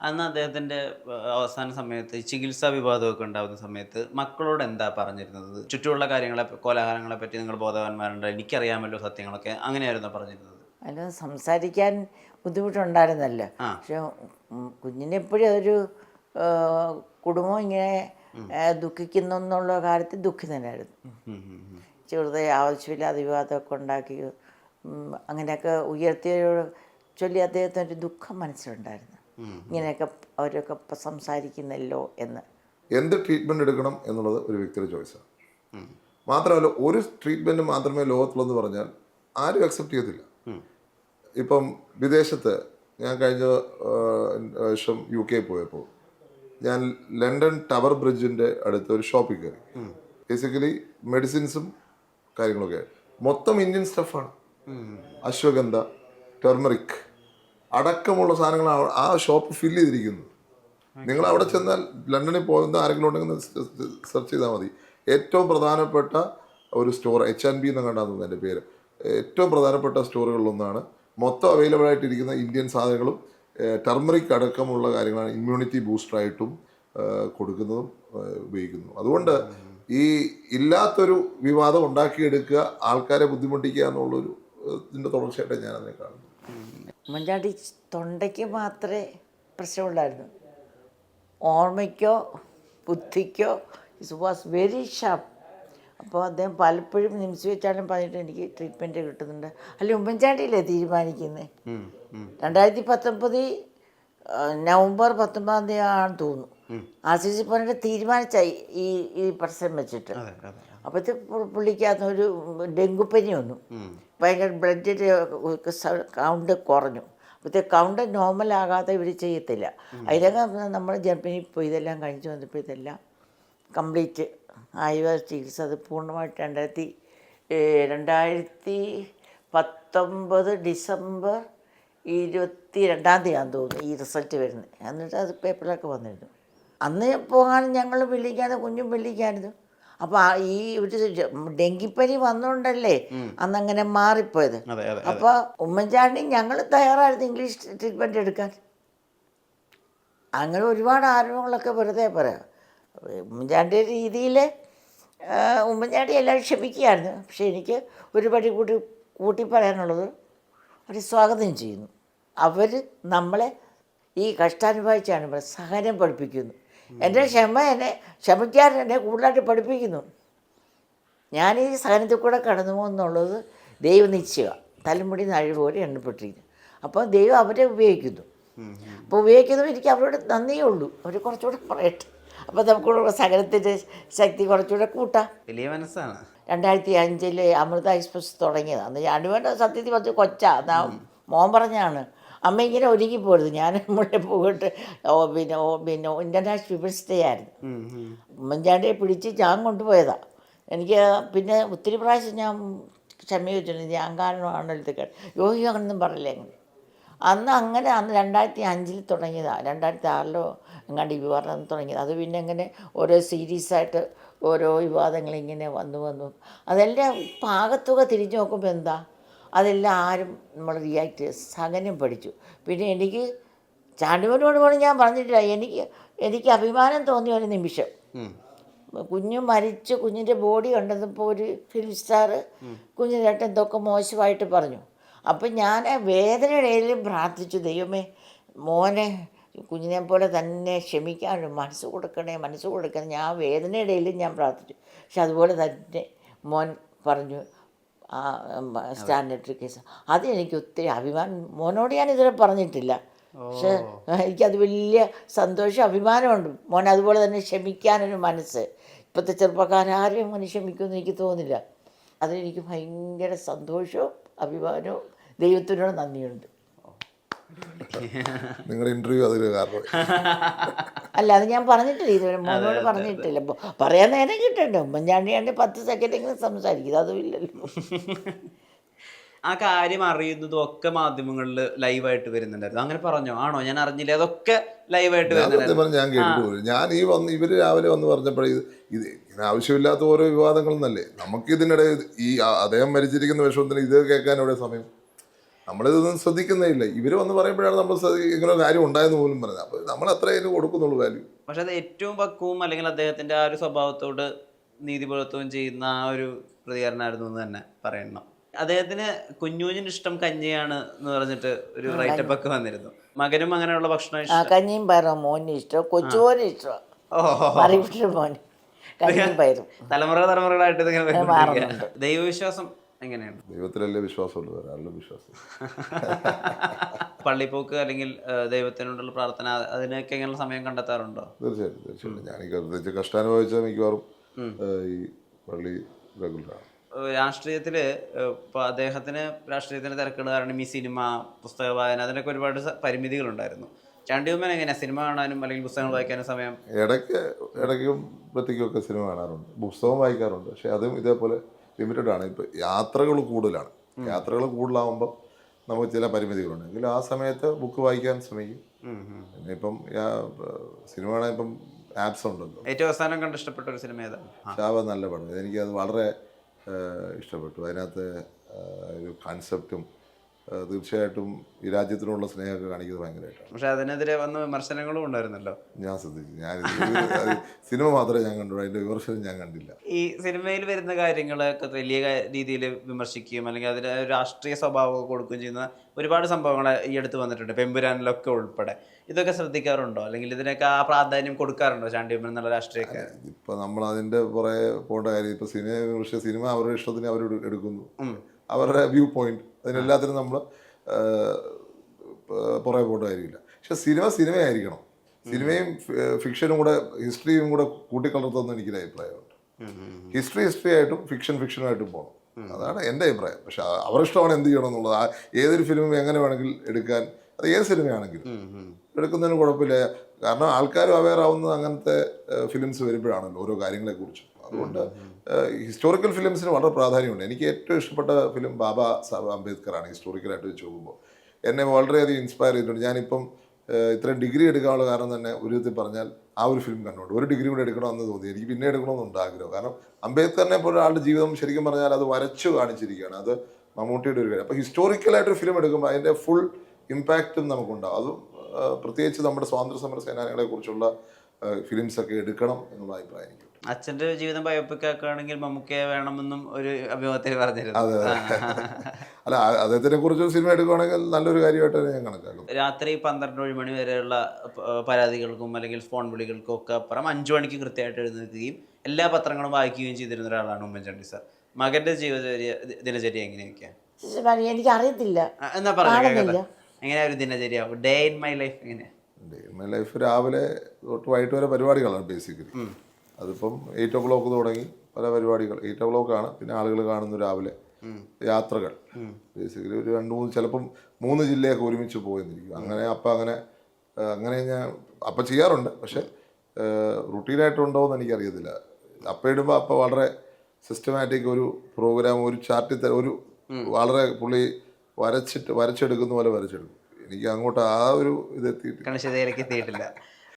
അന്ന് അദ്ദേഹത്തിന്റെ അവസാന സമയത്ത് ചികിത്സാ വിവാദമൊക്കെ ഉണ്ടാകുന്ന സമയത്ത് മക്കളോട് എന്താ പറഞ്ഞിരുന്നത്? ചുറ്റുമുള്ള കാര്യങ്ങളെ കോലാഹലങ്ങളെ പറ്റി നിങ്ങൾ ബോധവാന്മാരുണ്ട്? എനിക്കറിയാമല്ലോ സത്യങ്ങളൊക്കെ. അങ്ങനെയായിരുന്നു പറഞ്ഞിരുന്നത്? അല്ല സംസാരിക്കാൻ ബുദ്ധിമുട്ടുണ്ടായിരുന്നല്ലോ. പക്ഷെ കുഞ്ഞിനെ എപ്പോഴും അതൊരു കുടുംബം ഇങ്ങനെ ദുഃഖിക്കുന്നു എന്നുള്ള കാര്യത്തിൽ ദുഃഖിതനായിരുന്നു. തന്നെയായിരുന്നു. ചെറുതെ ആവശ്യമില്ലാതെ വിവാദമൊക്കെ ഉണ്ടാക്കി അങ്ങനെയൊക്കെ ഉയർത്തിയ ചൊല്ലി അദ്ദേഹത്തിന് ഒരു ദുഃഖം മനസ്സിലുണ്ടായിരുന്നു. ഇങ്ങനെയൊക്കെ അവരൊക്കെ ഇപ്പം സംസാരിക്കുന്നല്ലോ എന്ന്. എന്ത് ട്രീറ്റ്മെന്റ് എടുക്കണം എന്നുള്ളത് ഒരു വ്യക്തിയുടെ ചോയ്സാണ് മാത്രമല്ല ഒരു ട്രീറ്റ്മെന്റ് മാത്രമേ ലോകത്തുള്ളൂ എന്ന് പറഞ്ഞാൽ ആരും അക്സെപ്റ്റ് ചെയ്യത്തില്ല. ഇപ്പം വിദേശത്ത് ഞാൻ കഴിഞ്ഞ വർഷം യു കെ പോയപ്പോൾ ഞാൻ ലണ്ടൻ ടവർ ബ്രിഡ്ജിന്റെ അടുത്ത് ഒരു ഷോപ്പിൽ കയറി. ബേസിക്കലി മെഡിസിൻസും കാര്യങ്ങളൊക്കെ മൊത്തം ഇന്ത്യൻ സ്റ്റഫാണ് അശ്വഗന്ധ ടെർമറിക് അടക്കമുള്ള സാധനങ്ങൾ ആ- ഷോപ്പ് ഫില്ല് ചെയ്തിരിക്കുന്നു. നിങ്ങൾ അവിടെ ചെന്നാൽ ലണ്ടനിൽ പോകുന്ന ആരെങ്കിലും ഉണ്ടെങ്കിൽ സെർച്ച് ചെയ്താൽ മതി. ഏറ്റവും പ്രധാനപ്പെട്ട ഒരു സ്റ്റോർ എച്ച് ആൻഡ് ബി എന്ന് കണ്ടാകുന്നത് എന്റെ പേര്. ഏറ്റവും പ്രധാനപ്പെട്ട സ്റ്റോറുകളിലൊന്നാണ് മൊത്തം അവൈലബിൾ ആയിട്ടിരിക്കുന്ന ഇന്ത്യൻ സാധനങ്ങളും ടർമറിക് അടക്കമുള്ള കാര്യങ്ങളാണ് ഇമ്മ്യൂണിറ്റി ബൂസ്റ്ററായിട്ടും കൊടുക്കുന്നതും ഉപയോഗിക്കുന്നു. അതുകൊണ്ട് ഈ ഇല്ലാത്തൊരു വിവാദം ഉണ്ടാക്കിയെടുക്കുക ആൾക്കാരെ ബുദ്ധിമുട്ടിക്കുക എന്നുള്ളൊരു ഇതിന്റെ തുടർച്ചയായിട്ട് ഞാൻ കാണുന്നു ഉമ്മൻചാണ്ടി തൊണ്ടയ്ക്ക് മാത്രമേ പ്രശ്നമുണ്ടായിരുന്നു. ഓർമ്മയ്ക്കോ ബുദ്ധിക്കോ ഇസ് വാസ് വെരി ഷാർപ്പ് അപ്പോൾ അദ്ദേഹം പലപ്പോഴും നിമിഷം വെച്ചാലും പറഞ്ഞിട്ട് എനിക്ക് ട്രീറ്റ്മെന്റ് കിട്ടുന്നുണ്ട്. അല്ല ഉമ്മൻചാണ്ടിയില്ലേ തീരുമാനിക്കുന്നത്. രണ്ടായിരത്തി പത്തൊമ്പത് നവംബർ പത്തൊമ്പതാം തീയതി ആണെന്ന് തോന്നുന്നു. ആർ സി സി പറഞ്ഞിട്ട് തീരുമാനിച്ച ഈ ഈ പ്രശ്നം വെച്ചിട്ട്. അപ്പോഴത്തെ പുള്ളിക്കകത്ത് ഒരു ഡെങ്കുപ്പനി വന്നു. ഭയങ്കര ബ്ലഡിന്റെ കൗണ്ട് കുറഞ്ഞു. അപ്പോഴത്തെ കൗണ്ട് നോർമൽ ആകാതെ ഇവർ ചെയ്യത്തില്ല. അതിലൊക്കെ നമ്മൾ ജർമ്മനിയിൽ പോയി ഇതെല്ലാം കഴിച്ചു വന്നപ്പോൾ ഇതെല്ലാം കംപ്ലീറ്റ് ആയുർവേദ ചികിത്സ അത് പൂർണമായിട്ട് രണ്ടായിരത്തി രണ്ടായിരത്തി പത്തൊമ്പത് ഡിസംബർ ഇരുപത്തി രണ്ടാം തീയതിയാണെന്ന് തോന്നുന്നു ഈ റിസൾട്ട് വരുന്നത്. എന്നിട്ട് അത് പേപ്പറിലൊക്കെ വന്നിരുന്നു. അന്ന് പോകാൻ ഞങ്ങൾ വെള്ളിക്കാതെ കുഞ്ഞും വെള്ളിക്കായിരുന്നു അപ്പോൾ ഈ ഒരു ഡെങ്കിപ്പനി വന്നുകൊണ്ടല്ലേ അന്നങ്ങനെ മാറിപ്പോയത്. അപ്പോൾ ഉമ്മൻചാണ്ടി ഞങ്ങൾ തയ്യാറായിരുന്നു ഇംഗ്ലീഷ് ട്രീറ്റ്മെന്റ് എടുക്കാൻ. അങ്ങനെ ഒരുപാട് ആരോപണങ്ങളൊക്കെ വെറുതെ പറയാം. ഉമ്മൻചാണ്ടിയുടെ രീതിയിൽ ഉമ്മൻചാണ്ടി എല്ലാവരും ക്ഷമിക്കുകയായിരുന്നു. പക്ഷെ എനിക്ക് ഒരുപടി കൂട്ടി കൂട്ടി പറയാനുള്ളത് അവർ സ്വാഗതം ചെയ്യുന്നു. അവർ നമ്മളെ ഈ കഷ്ടാനുഭവിച്ചാണ് സഹനം പഠിപ്പിക്കുന്നു. എന്റെ ക്ഷമ എന്നെ ക്ഷമിക്കാൻ എന്നെ കൂടുതലായിട്ട് പഠിപ്പിക്കുന്നു. ഞാൻ ഈ സഹനത്തിൽ കൂടെ കടന്നു പോകുന്നുള്ളത് ദൈവനിശ്ചയ തലമുടി നഴി പോലെ എണ്ണപ്പെട്ടിരിക്കുന്നു. അപ്പോൾ ദൈവം അവരെ ഉപയോഗിക്കുന്നു. അപ്പോൾ ഉപയോഗിക്കുന്നവർ എനിക്ക് അവരോട് നന്ദിയേ ഉള്ളൂ അവർ കുറച്ചുകൂടെ പറയട്ടെ. അപ്പോൾ നമുക്കുള്ള സഹനത്തിന്റെ ശക്തി കുറച്ചുകൂടെ കൂട്ടാം. വലിയ മനസ്സാണ്. രണ്ടായിരത്തി അഞ്ചിൽ അമൃത എക്സ്പ്രസ് തുടങ്ങിയത് അന്ന് അടിവേണ്ട സത്യത്തിൽ കുറച്ച് കൊച്ചാ. എന്നാ മോൻ പറഞ്ഞാണ് അമ്മ ഇങ്ങനെ ഒരുങ്ങി പോരുത്. ഞാൻ മുള്ളേ പോയിട്ട് ഓ പിന്നെ പിന്നെ ഇന്റർനാഷണൽ പീപ്പിൾസ് ഡേ ആയിരുന്നു. ഉമ്മൻചാണ്ടിയെ പിടിച്ച് ഞാൻ കൊണ്ടുപോയതാ. എനിക്ക് പിന്നെ ഒത്തിരി പ്രാവശ്യം ഞാൻ ക്ഷമ ചോദിച്ചിട്ടുണ്ട് ഞാൻ കാരണമാണല്ലോ ഇത് യോഗി അങ്ങനൊന്നും പറയില്ല അങ്ങനെ അന്ന് അങ്ങനെ അന്ന് രണ്ടായിരത്തി അഞ്ചിൽ തുടങ്ങിയതാണ് രണ്ടായിരത്തി ആറിലോ എങ്ങാണ്ട് ഈ വിവാദം തുടങ്ങിയത്. അത് പിന്നെ ഇങ്ങനെ ഓരോ സീരീസായിട്ട് ഓരോ വിവാദങ്ങൾ ഇങ്ങനെ വന്നു വന്നു. അതെല്ലാം പാകത്തുക തിരിഞ്ഞു നോക്കുമ്പോൾ എന്താ? അതെല്ലാം ആരും നമ്മൾ റിയാക്ട് ചെയ്ത് സഹനം പഠിച്ചു. പിന്നെ എനിക്ക് ചാണ്ടിമോനോട് പോലും ഞാൻ പറഞ്ഞിട്ടില്ല. എനിക്ക് എനിക്ക് അഭിമാനം തോന്നിയ ഒരു നിമിഷം. കുഞ്ഞു മരിച്ചു കുഞ്ഞിന്റെ ബോഡി കണ്ടപ്പോൾ ഒരു ഫിലിം സ്റ്റാർ കുഞ്ഞിനായിട്ട് എന്തൊക്കെ മോശമായിട്ട് പറഞ്ഞു. അപ്പം ഞാൻ വേദനയുടെ ഇടയിലും പ്രാർത്ഥിച്ചു ദൈവമേ മോനെ കുഞ്ഞിനെ പോലെ തന്നെ ക്ഷമിക്കാനും മനസ്സ് കൊടുക്കണേ മനസ്സ് കൊടുക്കണേ. ഞാൻ വേദനയുടെ ഞാൻ പ്രാർത്ഥിച്ചു. പക്ഷെ അതുപോലെ തന്നെ മോൻ പറഞ്ഞു സ്റ്റാൻഡേർഡ് കേസ്. അത് എനിക്ക് ഒത്തിരി അഭിമാനം മോനോട് ഞാൻ ഇതുവരെ പറഞ്ഞിട്ടില്ല. പക്ഷെ എനിക്കത് വലിയ സന്തോഷം അഭിമാനമുണ്ട്. മോൻ അതുപോലെ തന്നെ ക്ഷമിക്കാനൊരു മനസ്സ്. ഇപ്പോഴത്തെ ചെറുപ്പക്കാരും അങ്ങനെ ക്ഷമിക്കുമെന്ന് എനിക്ക് തോന്നില്ല അതിലെനിക്ക് ഭയങ്കര സന്തോഷവും അഭിമാനവും ദൈവത്തിനോട് നന്ദിയുണ്ട്. നിങ്ങളുടെ ഇന്റർവ്യൂ അതിന് കാരണം. അല്ല അത് ഞാൻ പറഞ്ഞിട്ടില്ല. ഇതുവരെ മോനോട് പറഞ്ഞിട്ടില്ല. പറയാൻ നേരം കിട്ടണ്ടേ? ഉമ്മൻചാണ്ടിയാണ്ട് പത്ത് സെക്കൻഡെങ്കിലും സംസാരിക്കും. അതും ഇല്ലല്ലോ. ആ കാര്യം അറിയുന്നതും ഒക്കെ മാധ്യമങ്ങളിൽ ലൈവായിട്ട് വരുന്നുണ്ടായിരുന്നു. അങ്ങനെ പറഞ്ഞോ? ആണോ? ഞാൻ അറിഞ്ഞില്ല. അതൊക്കെ ലൈവായിട്ട് ഞാൻ വരുന്നുണ്ടായിരുന്നു. ഞാൻ കേട്ടു ഞാൻ ഈ വന്ന് ഇവർ രാവിലെ വന്ന് പറഞ്ഞപ്പോഴേ ഇത് ഇങ്ങനെ ആവശ്യമില്ലാത്ത ഓരോ വിവാദങ്ങളെന്നല്ലേ? നമുക്ക് ഇതിനിടെ ഈ അദ്ദേഹം മരിച്ചിരിക്കുന്ന വിഷമത്തിന് ഇത് കേൾക്കാൻ ഇവിടെ സമയം? നമ്മളിതൊന്നും ശ്രദ്ധിക്കുന്നേ ഇല്ല ഇവർ വന്ന് പറയുമ്പോഴാണ് നമ്മൾ ഇങ്ങനെ കാര്യം ഉണ്ടായെന്ന് പോലും പറഞ്ഞത് അപ്പോൾ നമ്മൾ അത്ര അതിന് കൊടുക്കുന്നുള്ളൂ വാല്യൂ പക്ഷെ അത് ഏറ്റവും പക്വവും അല്ലെങ്കിൽ അദ്ദേഹത്തിന്റെ ആ ഒരു സ്വഭാവത്തോട് നീതിപുലത്വം ചെയ്യുന്ന ആ ഒരു പ്രതികരണമായിരുന്നു എന്ന് തന്നെ പറയണം. അദ്ദേഹത്തിന് കുഞ്ഞുഞ്ഞിന് ഇഷ്ടം കഞ്ഞിയാണ് എന്ന് പറഞ്ഞിട്ട് ഒരു റൈറ്റപ്പ് ഒക്കെ വന്നിരുന്നു. മകനും അങ്ങനെയുള്ള ഭക്ഷണം ആ ഇഷ്ടം. കഞ്ഞിയും പയറും മോനും ഇഷ്ടം. കൊച്ചുപോലും ഇഷ്ടം. കഞ്ഞിയും പയറും. തലമുറ തലമുറകളായിട്ട്. ദൈവവിശ്വാസം എങ്ങനെയാണ്? ദൈവത്തിലല്ലേ വിശ്വാസമുള്ളൂ ഒരാളുടെ വിശ്വാസം പള്ളിപ്പോക്ക് അല്ലെങ്കിൽ ദൈവത്തിനോടുള്ള പ്രാർത്ഥന അതിനൊക്കെ എങ്ങനെയുള്ള സമയം കണ്ടെത്താറുണ്ടോ? തീർച്ചയായിട്ടും തീർച്ചയായിട്ടും. ഞാൻ ഈ പ്രത്യേകിച്ച് കഷ്ടാനുഭവിച്ച മിക്കവാറും ഈ പള്ളി റെഗുലറാണ്. രാഷ്ട്രീയത്തിൽ ഇപ്പോൾ അദ്ദേഹത്തിന് രാഷ്ട്രീയത്തിന് തിരക്കുകൾ കാരണം ഈ സിനിമ പുസ്തക വായന അതിനൊക്കെ ഒരുപാട് പരിമിതികളുണ്ടായിരുന്നു. ചാണ്ടിയമ്മൻ എങ്ങനെയാണ് സിനിമ കാണാനും അല്ലെങ്കിൽ പുസ്തകങ്ങൾ വായിക്കാനും സമയം? ഇടയ്ക്ക് ഇടയ്ക്കും ഒക്കെ സിനിമ കാണാറുണ്ട്. പുസ്തകം വായിക്കാറുണ്ട് പക്ഷേ അതും ഇതേപോലെ ലിമിറ്റഡ് ആണ് ഇപ്പം യാത്രകൾ കൂടുതലാണ്. യാത്രകൾ കൂടുതലാവുമ്പോൾ നമുക്ക് ചില പരിമിതികളുണ്ട്. എങ്കിലും ആ സമയത്ത് ബുക്ക് വായിക്കാൻ ശ്രമിക്കും. പിന്നെ ഇപ്പം സിനിമ ആണെങ്കിൽ ഇപ്പം ആപ്സ് ഉണ്ടല്ലോ. ഏറ്റവും അവസാനം കണ്ട് ഇഷ്ടപ്പെട്ട ഒരു സിനിമ ഏതാണ്. ശാപ നല്ല പടം. എനിക്കത് വളരെ ഇഷ്ടപ്പെട്ടു. അതിനകത്ത് ഒരു കൺസെപ്റ്റും തീർച്ചയായിട്ടും ഈ രാജ്യത്തിനുള്ള സ്നേഹമൊക്കെ കാണിക്കുന്നത് ഭയങ്കരമായിട്ടാണ്. പക്ഷെ അതിനെതിരെ വന്ന വിമർശനങ്ങളും ഉണ്ടായിരുന്നല്ലോ. ഞാൻ ശ്രദ്ധിച്ചു. ഞാൻ സിനിമ മാത്രമേ ഞാൻ കണ്ടുള്ളൂ. അതിന്റെ വിമർശനം ഞാൻ കണ്ടില്ല. ഈ സിനിമയിൽ വരുന്ന കാര്യങ്ങളൊക്കെ വലിയ രീതിയിൽ വിമർശിക്കുകയും അല്ലെങ്കിൽ അതിന് രാഷ്ട്രീയ സ്വഭാവമൊക്കെ കൊടുക്കുകയും ചെയ്യുന്ന ഒരുപാട് സംഭവങ്ങൾ ഈ അടുത്ത് വന്നിട്ടുണ്ട്. പെമ്പുരാനിലൊക്കെ ഉൾപ്പെടെ. ഇതൊക്കെ ശ്രദ്ധിക്കാറുണ്ടോ? അല്ലെങ്കിൽ ഇതിനൊക്കെ ആ പ്രാധാന്യം കൊടുക്കാറുണ്ടോ ചാണ്ടിയമ്മൻ എന്നുള്ള രാഷ്ട്രീയക്കാർ ഇപ്പൊ നമ്മൾ അതിന്റെ പുറകെ പോകേണ്ട കാര്യം ഇപ്പൊ സിനിമ പക്ഷേ സിനിമ അവരുടെ ഇഷ്ടത്തിന് അവർ എടുക്കുന്നു. അവരുടെ വ്യൂ പോയിന്റ്. അതിനെല്ലാത്തിനും നമ്മൾ പുറകെ പോകേണ്ട കാര്യമില്ല. പക്ഷെ സിനിമ സിനിമയായിരിക്കണം. സിനിമയും ഫിക്ഷനും കൂടെ ഹിസ്റ്ററിയും കൂടെ കൂട്ടിക്കലർത്തുന്ന എനിക്കൊരു അഭിപ്രായമുണ്ട്. ഹിസ്റ്ററി ഹിസ്റ്ററി ആയിട്ടും ഫിക്ഷൻ ഫിക്ഷനുമായിട്ടും പോകണം. അതാണ് എന്റെ അഭിപ്രായം. പക്ഷെ അവർ അവരുടെ ഇഷ്ടമാണ് എന്ത് ചെയ്യണം എന്നുള്ളത്. ഏതൊരു ഫിലിമും എങ്ങനെ വേണമെങ്കിൽ എടുക്കാൻ അത് ഏത് സിനിമയാണെങ്കിലും. എടുക്കുന്നതിന് കുഴപ്പമില്ല. കാരണം ആൾക്കാരും അവെയർ ആവുന്നത് അങ്ങനത്തെ ഫിലിംസ് വരുമ്പോഴാണല്ലോ ഓരോ കാര്യങ്ങളെക്കുറിച്ചും. അതുകൊണ്ട് ഹിസ്റ്റോറിക്കൽ ഫിലിംസിന് വളരെ പ്രാധാന്യമുണ്ട്. എനിക്ക് ഏറ്റവും ഇഷ്ടപ്പെട്ട ഫിലിം ബാബ സാഹബ് അംബേദ്കറാണ് ഹിസ്റ്റോറിക്കലായിട്ട് വെച്ച് നോക്കുമ്പോൾ. എന്നെ വളരെയധികം ഇൻസ്പയർ ചെയ്തിട്ടുണ്ട്. ഞാനിപ്പം ഇത്രയും ഡിഗ്രി എടുക്കാനുള്ള കാരണം തന്നെ ഒരു വിധത്തിൽ പറഞ്ഞാൽ ആ ഒരു ഫിലിം കണ്ടുകൊണ്ട് ഒരു ഡിഗ്രി കൂടെ എടുക്കണമെന്ന് തോന്നി. എനിക്ക് പിന്നെ എടുക്കണമെന്നുണ്ട് ആഗ്രഹം. കാരണം അംബേദ്കറിനെ പോലെ ഒരാളുടെ ജീവിതം ശരിക്കും പറഞ്ഞാൽ അത് വരച്ചു കാണിച്ചിരിക്കുകയാണ്. അത് മമ്മൂട്ടിയുടെ ഒരു കാര്യം. അപ്പോൾ ഹിസ്റ്റോറിക്കലായിട്ടൊരു ഫിലിം എടുക്കുമ്പോൾ അതിന്റെ ഫുൾ ഇമ്പാക്റ്റും നമുക്കുണ്ടാവും. അതും പ്രത്യേകിച്ച് നമ്മുടെ സ്വാതന്ത്ര്യ സമര സേനാനികളെ കുറിച്ചുള്ള ഫിലിംസൊക്കെ എടുക്കണം എന്നുള്ള അഭിപ്രായം എനിക്കുണ്ട്. അച്ഛന്റെ ജീവിതം ബയോപിക് ആക്കുകയാണെങ്കിൽ മമ്മൂക്കയെ വേണമെന്നും ഒരു അഭിമുഖത്തിൽ പറഞ്ഞിരുന്നു. അതെ. അല്ല അദ്ദേഹത്തിനെ കുറിച്ച് ഒരു സിനിമ എടുക്കുകയാണെങ്കിൽ നല്ലൊരു കാര്യമായിട്ട് ഞാൻ കണക്കാക്കും. രാത്രി പന്ത്രണ്ട് ഒരു മണി വരെയുള്ള പരാതികൾക്കും അല്ലെങ്കിൽ ഫോൺ വിളികൾക്കും ഒക്കെ അപ്പുറം അഞ്ചു മണിക്ക് കൃത്യമായിട്ട് എഴുന്നേൽക്കുകയും എല്ലാ പത്രങ്ങളും വായിക്കുകയും ചെയ്തിരുന്ന ഒരാളാണ് ഉമ്മൻചാണ്ടി സാർ. മകന്റെ ജീവിതചര്യ ദിനചര്യ എങ്ങനെയൊക്കെയാ? എനിക്കറിയത്തില്ല. എനിക്ക് അറിയത്തില്ല എന്നാ പറഞ്ഞു എങ്ങനെയാ ഒരു ദിനചര്യ? ഡേ ഇൻ മൈ ലൈഫ് എങ്ങനെയാ? മൈ ലൈഫ് രാവിലെ തൊട്ട് വൈകിട്ട് വരെ പരിപാടികളാണ് ബേസിക്കലി അതിപ്പം എയ്റ്റ് ഒ ക്ലോക്ക് തുടങ്ങി പല പരിപാടികൾ. എയ്റ്റ് ഒ ക്ലോക്ക് ആണ്. പിന്നെ ആളുകൾ കാണുന്നു രാവിലെ. യാത്രകൾ. ബേസിക്കലി ഒരു രണ്ട് മൂന്ന് ചിലപ്പം മൂന്ന് ജില്ലയൊക്കെ ഒരുമിച്ച് പോയെന്നിരിക്കും. അങ്ങനെ അപ്പം അങ്ങനെ അങ്ങനെ ഞാൻ അപ്പം ചെയ്യാറുണ്ട്. പക്ഷെ റുട്ടീനായിട്ടുണ്ടോ എന്ന് എനിക്കറിയത്തില്ല. അപ്പം ഇടുമ്പോൾ അപ്പം വളരെ സിസ്റ്റമാറ്റിക് ഒരു പ്രോഗ്രാം ഒരു ചാർട്ടിൽ ഒരു വളരെ പുള്ളി വരച്ചിട്ട് വരച്ചെടുക്കുന്ന പോലെ വരച്ചെടുക്കും. എനിക്ക് അങ്ങോട്ട് ആ ഒരു ഇത് എത്തിയിട്ടില്ല.